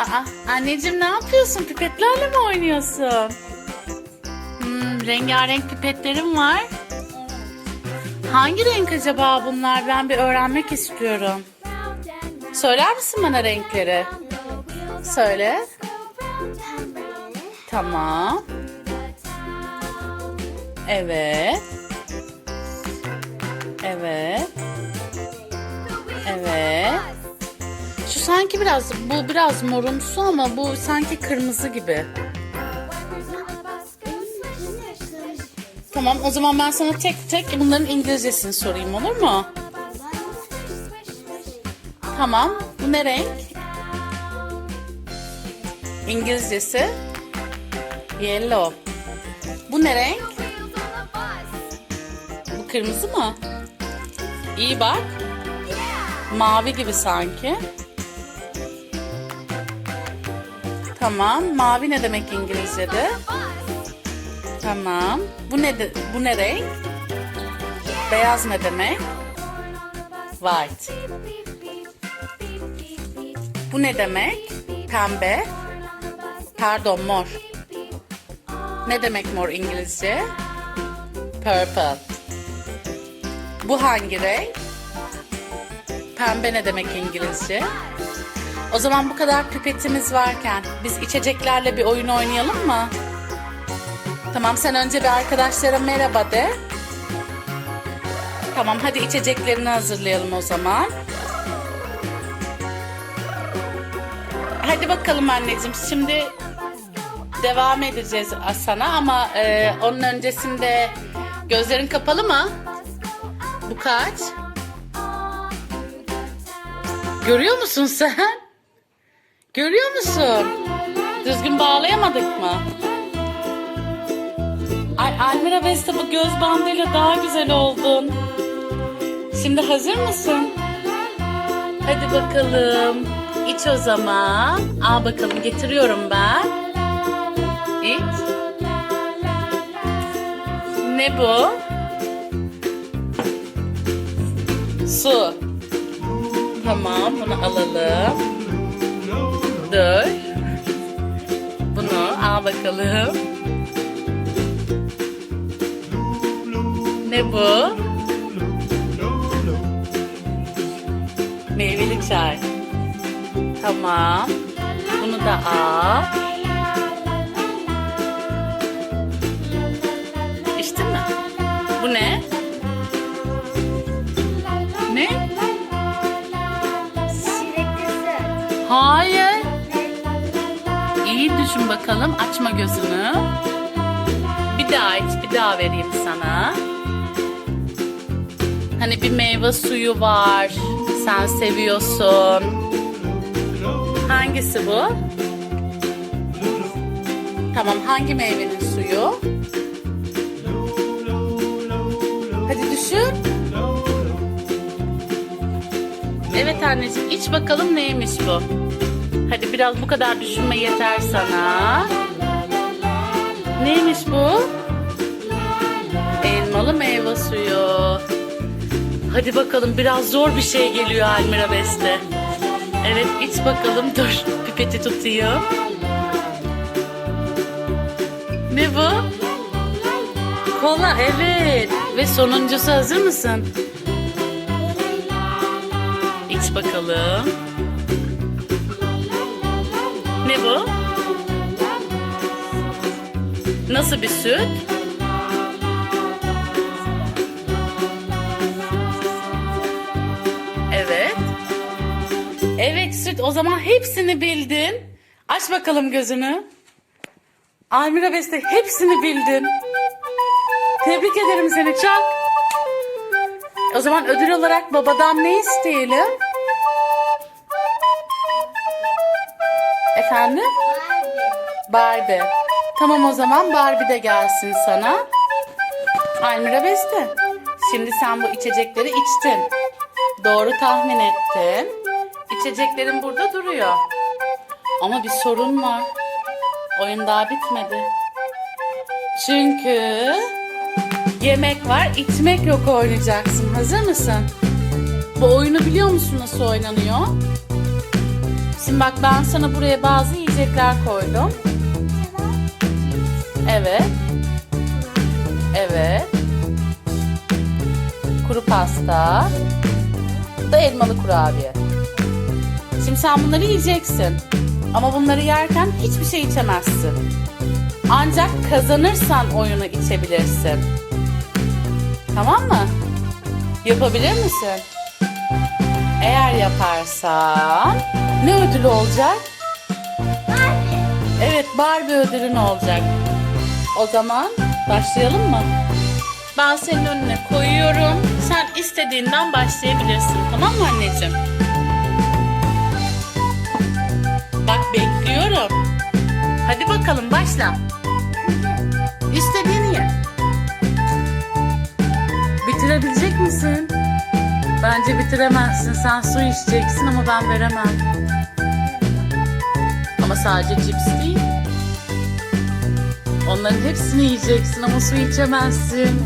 Aa, anneciğim ne yapıyorsun? Pipetlerle mi oynuyorsun? Hmm, rengarenk pipetlerim var. Hangi renk acaba bunlar? Ben bir öğrenmek istiyorum. Söyler misin bana renkleri? Söyle. Tamam. Evet. Evet. Sanki biraz, bu biraz morumsu ama bu sanki kırmızı gibi. Tamam o zaman ben sana tek tek bunların İngilizcesini sorayım olur mu? Tamam. Bu ne renk? İngilizcesi yellow. Bu ne renk? Bu kırmızı mı? İyi bak. Mavi gibi sanki. Tamam. Mavi ne demek İngilizce'de? Tamam. Bu ne de, bu ne renk? Beyaz ne demek? White. Bu ne demek? Pembe. Pardon mor. Ne demek mor İngilizce? Purple. Bu hangi renk? Pembe ne demek İngilizce? O zaman bu kadar pipetimiz varken biz içeceklerle bir oyun oynayalım mı? Tamam sen önce bir arkadaşlara merhaba de. Tamam hadi içeceklerini hazırlayalım o zaman. Hadi bakalım anneciğim şimdi devam edeceğiz sana ama e, onun öncesinde gözlerin kapalı mı? Bu kaç? Görüyor musun sen? Görüyor musun? Düzgün bağlayamadık mı? Ay Almira Beste bu göz bandıyla daha güzel oldun. Şimdi hazır mısın? Hadi bakalım. İç o zaman. Al bakalım getiriyorum ben. İç. Ne bu? Su. Tamam bunu alalım. Dur. Bunu al bakalım. Ne bu? Meyveli çay. Tamam. Bunu da al. İçtin mi? Bu ne? Ne? Hayır. Düşün bakalım. Açma gözünü. Bir daha iç, bir daha vereyim sana. Hani bir meyve suyu var. Sen seviyorsun. Hangisi bu? Tamam, hangi meyvenin suyu? Hadi düşün. Evet anneciğim, iç bakalım neymiş bu. Hadi biraz bu kadar düşünme yeter sana. Neymiş bu? Elmalı meyve suyu. Hadi bakalım biraz zor bir şey geliyor Almira Beste. Evet iç bakalım dur pipeti tutayım. Ne bu? Kola evet. Ve sonuncusu hazır mısın? İç bakalım. Nasıl bir süt? Evet. Evet süt o zaman hepsini bildin. Aç bakalım gözünü. Almira Beste hepsini bildin. Tebrik ederim seni çok. O zaman ödül olarak babadan ne isteyelim? Efendim? Barbie. Tamam o zaman Barbie de gelsin sana. Almira Beste. Şimdi sen bu içecekleri içtin. Doğru tahmin ettin. İçeceklerin burada duruyor. Ama bir sorun var. Oyun daha bitmedi. Çünkü yemek var, içmek yok oynayacaksın. Hazır mısın? Bu oyunu biliyor musun nasıl oynanıyor? Şimdi bak ben sana buraya bazı yiyecekler koydum. Evet. Evet. Kuru pasta. Bu da elmalı kurabiye. Şimdi sen bunları yiyeceksin. Ama bunları yerken hiçbir şey içemezsin. Ancak kazanırsan oyunu içebilirsin. Tamam mı? Yapabilir misin? Eğer yaparsan ne ödülü olacak? Evet Barbie ödülün olacak. O zaman başlayalım mı? Ben senin önüne koyuyorum. Sen istediğinden başlayabilirsin. Tamam mı anneciğim? Bak bekliyorum. Hadi bakalım başla. İstediğini ye. Bitirebilecek misin? Bence bitiremezsin. Sen su içeceksin ama ben veremem. Ama sadece cips değil. Onların hepsini yiyeceksin ama su içemezsin.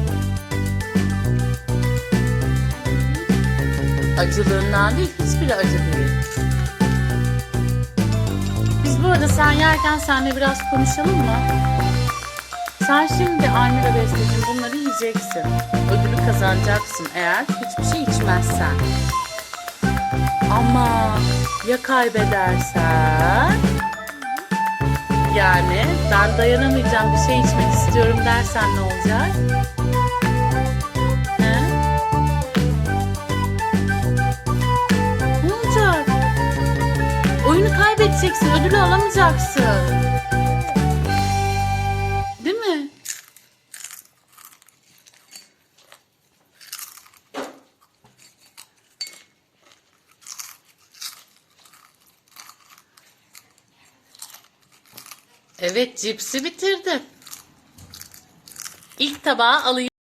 Acılığından değil, hiçbiri acı değil. Biz bu arada sen yerken seninle biraz konuşalım mı? Sen şimdi Almira Besteciğim bunları yiyeceksin. Ödülü kazanacaksın eğer hiçbir şey içmezsen. Ama ya kaybedersen? Yani ben dayanamayacağım bir şey içmek istiyorum dersen ne olacak? He? Ne olacak? Oyunu kaybedeceksin, ödülü alamayacaksın. Evet, cipsi bitirdim. İlk tabağı alayım.